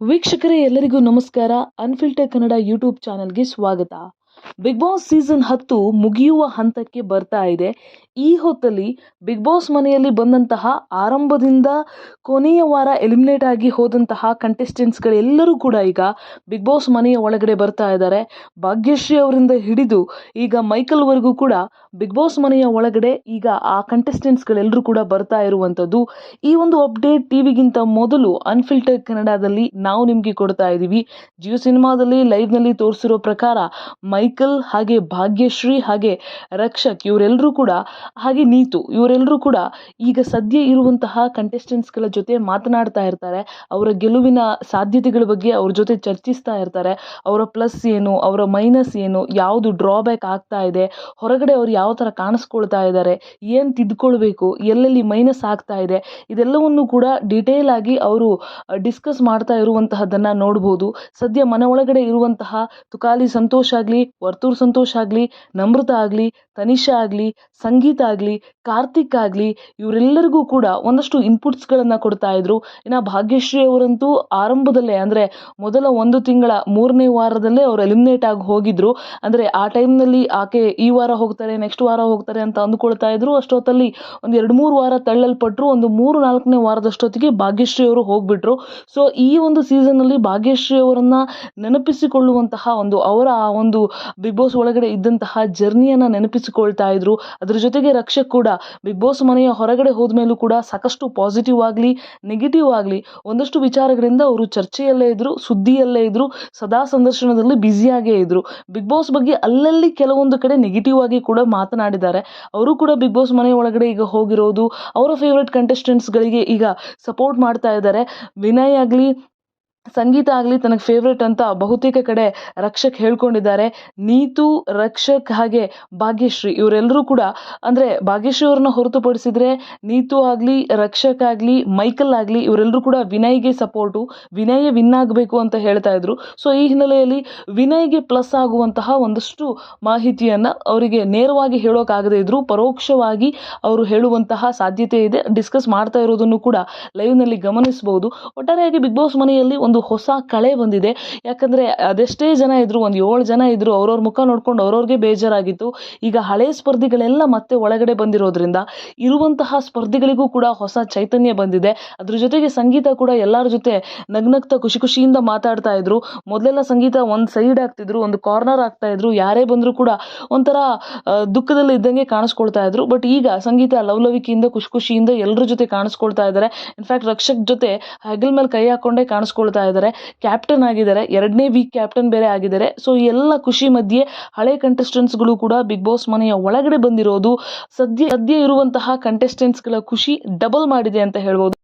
ವೀಕ್ಷಕರೇ ಎಲ್ಲರಿಗೂ ನಮಸ್ಕಾರ. ಅನ್ಫಿಲ್ಟರ್ ಕನ್ನಡ ಯೂಟ್ಯೂಬ್ ಚಾನಲ್ಗೆ ಸ್ವಾಗತ. ಬಿಗ್ ಬಾಸ್ ಸೀಸನ್ ಹತ್ತು ಮುಗಿಯುವ ಹಂತಕ್ಕೆ ಬರ್ತಾ ಇದೆ. ಈ ಹೊತ್ತಲ್ಲಿ ಬಿಗ್ ಬಾಸ್ ಮನೆಯಲ್ಲಿ ಬಂದಂತಹ ಆರಂಭದಿಂದ ಕೊನೆಯ ವಾರ ಎಲಿಮಿನೇಟ್ ಆಗಿ ಹೋದಂತಹ ಕಂಟೆಸ್ಟೆಂಟ್ಸ್ಗಳೆಲ್ಲರೂ ಕೂಡ ಈಗ ಬಿಗ್ ಬಾಸ್ ಮನೆಯ ಒಳಗಡೆ ಬರ್ತಾ ಇದ್ದಾರೆ. ಭಾಗ್ಯಶ್ರೀ ಅವರಿಂದ ಹಿಡಿದು ಈಗ ಮೈಕಲ್ವರೆಗೂ ಕೂಡ ಬಿಗ್ ಬಾಸ್ ಮನೆಯ ಒಳಗಡೆ ಈಗ ಆ ಕಂಟೆಸ್ಟೆಂಟ್ಸ್ಗಳೆಲ್ಲರೂ ಕೂಡ ಬರ್ತಾ ಇರುವಂಥದ್ದು. ಈ ಒಂದು ಅಪ್ಡೇಟ್ ಟಿವಿಗಿಂತ ಮೊದಲು ಅನ್ಫಿಲ್ಟರ್ ಕನ್ನಡದಲ್ಲಿ ನಾವು ನಿಮಗೆ ಕೊಡ್ತಾ ಇದ್ದೀವಿ ಜಿಯೋ ಸಿನಿಮಾದಲ್ಲಿ ಲೈವ್ನಲ್ಲಿ ತೋರಿಸಿರೋ ಪ್ರಕಾರ ಮೈಕಲ್, ಹಾಗೆ ಭಾಗ್ಯಶ್ರೀ, ಹಾಗೆ ರಕ್ಷಕ್ ಇವರೆಲ್ಲರೂ ಕೂಡ ಹಾಗೆ ನೀತು ಇವರೆಲ್ಲರೂ ಕೂಡ ಈಗ ಸದ್ಯ ಇರುವಂತಹ ಕಂಟೆಸ್ಟೆಂಟ್ಸ್ಗಳ ಜೊತೆ ಮಾತನಾಡ್ತಾ ಇರ್ತಾರೆ. ಅವರ ಗೆಲುವಿನ ಸಾಧ್ಯತೆಗಳ ಬಗ್ಗೆ ಅವ್ರ ಜೊತೆ ಚರ್ಚಿಸ್ತಾ ಇರ್ತಾರೆ. ಅವರ ಪ್ಲಸ್ ಏನು, ಅವರ ಮೈನಸ್ ಏನು, ಯಾವುದು ಡ್ರಾಬ್ಯಾಕ್ ಆಗ್ತಾ ಇದೆ, ಹೊರಗಡೆ ಅವ್ರು ಯಾವ ಥರ ಕಾಣಿಸ್ಕೊಳ್ತಾ ಇದ್ದಾರೆ, ಏನು ತಿದ್ಕೊಳ್ಬೇಕು, ಎಲ್ಲೆಲ್ಲಿ ಮೈನಸ್ ಆಗ್ತಾ ಇದೆ, ಇದೆಲ್ಲವನ್ನು ಕೂಡ ಡಿಟೇಲ್ ಆಗಿ ಅವರು ಡಿಸ್ಕಸ್ ಮಾಡ್ತಾ ಇರುವಂತಹದ್ದನ್ನು ನೋಡ್ಬೋದು. ಸದ್ಯ ಮನ ಒಳಗಡೆ ಇರುವಂತಹ ತುಕಾಲಿ ಸಂತೋಷ್ ಆಗಲಿ ವರ್ತೂರ್ ಸಂತೋಷ್ ಆಗಲಿ ನಮ್ರತ ಆಗಲಿ ತನಿಷಾ ಆಗಲಿ ಸಂಗೀತ ಆಗಲಿ ಕಾರ್ತಿಕ್ ಆಗಲಿ, ಇವರೆಲ್ಲರಿಗೂ ಕೂಡ ಒಂದಷ್ಟು ಇನ್ಪುಟ್ಸ್ಗಳನ್ನು ಕೊಡ್ತಾ ಇದ್ರು. ಇನ್ನು ಭಾಗ್ಯಶ್ರೀ ಅವರಂತೂ ಆರಂಭದಲ್ಲೇ, ಅಂದರೆ ಮೊದಲ ಒಂದು ತಿಂಗಳ ಮೂರನೇ ವಾರದಲ್ಲೇ ಅವ್ರು ಎಲಿಮಿನೇಟ್ ಆಗಿ ಹೋಗಿದ್ರು. ಅಂದರೆ ಆ ಟೈಮ್ನಲ್ಲಿ ಆಕೆ ಈ ವಾರ ಹೋಗ್ತಾರೆ ನೆಕ್ಸ್ಟ್ ವಾರ ಹೋಗ್ತಾರೆ ಅಂತ ಅಂದುಕೊಳ್ತಾ ಇದ್ರು. ಅಷ್ಟೊತ್ತಲ್ಲಿ ಒಂದು ಎರಡು ಮೂರು ವಾರ ತಳ್ಳಲ್ಪಟ್ಟರು ಒಂದು ಮೂರು ನಾಲ್ಕನೇ ವಾರದಷ್ಟೊತ್ತಿಗೆ ಭಾಗ್ಯಶ್ರೀ ಅವರು ಹೋಗ್ಬಿಟ್ರು. ಸೊ ಈ ಒಂದು ಸೀಸನ್ನಲ್ಲಿ ಭಾಗ್ಯಶ್ರೀ ಅವರನ್ನು ನೆನಪಿಸಿಕೊಳ್ಳುವಂತಹ ಒಂದು, ಅವರ ಆ ಒಂದು ಬಿಗ್ ಬಾಸ್ ಒಳಗಡೆ ಇದ್ದಂತಹ ಜರ್ನಿಯನ್ನು ನೆನಪಿಸಿಕೊಳ್ತಾ ಇದ್ರು. ಅದ್ರ ಜೊತೆಗೆ ರಕ್ಷಕ್ ಕೂಡ ಬಿಗ್ ಬಾಸ್ ಮನೆಯ ಹೊರಗಡೆ ಹೋದ ಮೇಲೂ ಕೂಡ ಸಾಕಷ್ಟು ಪಾಸಿಟಿವ್ ಆಗಲಿ ನೆಗೆಟಿವ್ ಆಗಲಿ ಒಂದಷ್ಟು ವಿಚಾರಗಳಿಂದ ಅವರು ಚರ್ಚೆಯಲ್ಲೇ ಇದ್ದರು ಸುದ್ದಿಯಲ್ಲೇ ಇದ್ದರು ಸದಾ ಸಂದರ್ಶನದಲ್ಲಿ ಬ್ಯುಸಿಯಾಗೇ ಇದ್ದರು ಬಿಗ್ ಬಾಸ್ ಬಗ್ಗೆ ಅಲ್ಲಲ್ಲಿ ಕೆಲವೊಂದು ಕಡೆ ನೆಗೆಟಿವ್ ಆಗಿ ಕೂಡ ಮಾತನಾಡಿದ್ದಾರೆ. ಅವರು ಕೂಡ ಬಿಗ್ ಬಾಸ್ ಮನೆ ಒಳಗಡೆ ಈಗ ಹೋಗಿರೋದು, ಅವರ ಫೇವ್ರೆಟ್ ಕಂಟೆಸ್ಟೆಂಟ್ಸ್ಗಳಿಗೆ ಈಗ ಸಪೋರ್ಟ್ ಮಾಡ್ತಾ ಇದ್ದಾರೆ. ವಿನಯ್ ಆಗಲಿ ಸಂಗೀತ ಆಗಲಿ ತನಗೆ ಫೇವ್ರೇಟ್ ಅಂತ ಬಹುತೇಕ ಕಡೆ ರಕ್ಷಕ್ ಹೇಳ್ಕೊಂಡಿದ್ದಾರೆ. ನೀತು, ರಕ್ಷಕ್ ಹಾಗೆ ಭಾಗ್ಯಶ್ರೀ ಇವರೆಲ್ಲರೂ ಕೂಡ ಅಂದರೆ ಭಾಗ್ಯಶ್ರೀ ಅವ್ರನ್ನ ಹೊರತುಪಡಿಸಿದ್ರೆ ನೀತು ಆಗಲಿ, ರಕ್ಷಕ್ ಆಗಲಿ, ಮೈಕಲ್ ಆಗಲಿ ಇವರೆಲ್ಲರೂ ಕೂಡ ವಿನಯ್ಗೆ ಸಪೋರ್ಟು ವಿನಯ ವಿನ್ ಆಗಬೇಕು ಅಂತ ಹೇಳ್ತಾ ಇದ್ರು. ಸೊ ಈ ಹಿನ್ನೆಲೆಯಲ್ಲಿ ವಿನಯ್ಗೆ ಪ್ಲಸ್ ಆಗುವಂತಹ ಒಂದಷ್ಟು ಮಾಹಿತಿಯನ್ನು ಅವರಿಗೆ ನೇರವಾಗಿ ಹೇಳೋಕ್ಕಾಗದೇ ಇದ್ರು. ಪರೋಕ್ಷವಾಗಿ ಅವರು ಹೇಳುವಂತಹ ಸಾಧ್ಯತೆ ಇದೆ. ಡಿಸ್ಕಸ್ ಮಾಡ್ತಾ ಇರೋದನ್ನು ಕೂಡ ಲೈವ್ನಲ್ಲಿ ಗಮನಿಸಬಹುದು ಒಟ್ಟಾರೆಯಾಗಿ ಬಿಗ್ ಬಾಸ್ ಮನೆಯಲ್ಲಿ ಒಂದು ಹೊಸ ಕಳೆ ಬಂದಿದೆ. ಯಾಕಂದರೆ ಅದೆಷ್ಟೇ ಜನ ಇದ್ದರು ಒಂದು ಏಳು ಜನ ಇದ್ದರು ಅವ್ರವ್ರ ಮುಖ ನೋಡ್ಕೊಂಡು ಅವ್ರವ್ರಿಗೆ ಬೇಜಾರಾಗಿತ್ತು. ಈಗ ಹಳೆ ಸ್ಪರ್ಧಿಗಳೆಲ್ಲ ಮತ್ತೆ ಒಳಗಡೆ ಬಂದಿರೋದ್ರಿಂದ ಇರುವಂತಹ ಸ್ಪರ್ಧಿಗಳಿಗೂ ಕೂಡ ಹೊಸ ಚೈತನ್ಯ ಬಂದಿದೆ. ಅದ್ರ ಜೊತೆಗೆ ಸಂಗೀತ ಕೂಡ ಎಲ್ಲರ ಜೊತೆ ನಗ್ನಗ್ತಾ ಖುಷಿ ಖುಷಿಯಿಂದ ಮಾತಾಡ್ತಾ ಇದ್ರು. ಮೊದಲೆಲ್ಲ ಸಂಗೀತ ಒಂದು ಸೈಡ್ ಆಗ್ತಿದ್ರು, ಒಂದು ಕಾರ್ನರ್ ಆಗ್ತಾ ಇದ್ರು. ಯಾರೇ ಬಂದರೂ ಕೂಡ ಒಂಥರ ದುಃಖದಲ್ಲಿ ಇದ್ದಂಗೆ ಕಾಣಿಸ್ಕೊಳ್ತಾ ಇದ್ರು. ಬಟ್ ಈಗ ಸಂಗೀತ ಲವಲವಿಕೆಯಿಂದ, ಖುಷಿ ಖುಷಿಯಿಂದ ಎಲ್ಲರ ಜೊತೆ ಕಾಣಿಸ್ಕೊಳ್ತಾ ಇದ್ದಾರೆ ಇನ್ಫ್ಯಾಕ್ಟ್ ರಕ್ಷಕ್ ಜೊತೆ ಹೆಗಲ್ ಮೇಲೆ ಕೈ ಹಾಕೊಂಡೇ ಕಾಣಿಸ್ಕೊಳ್ತಾ ಇದ್ದಾರೆ. ಕ್ಯಾಪ್ಟನ್ ಆಗಿದ್ದಾರೆ. ಎರಡನೇ ವೀಕ್ ಕ್ಯಾಪ್ಟನ್ ಬೇರೆ ಆಗಿದ್ದಾರೆ. ಸೊ ಎಲ್ಲ ಖುಷಿ ಮಧ್ಯೆ ಹಳೆ ಕಂಟೆಸ್ಟೆಂಟ್ಸ್ಗಳು ಕೂಡ ಬಿಗ್ ಬಾಸ್ ಮನೆಯ ಒಳಗಡೆ ಬಂದಿರೋದು. ಸದ್ಯ ಸದ್ಯ ಇರುವಂತಹ ಕಂಟೆಸ್ಟೆಂಟ್ಸ್ಗಳ ಖುಷಿ ಡಬಲ್ ಮಾಡಿದೆ ಅಂತ ಹೇಳ್ಬೋದು.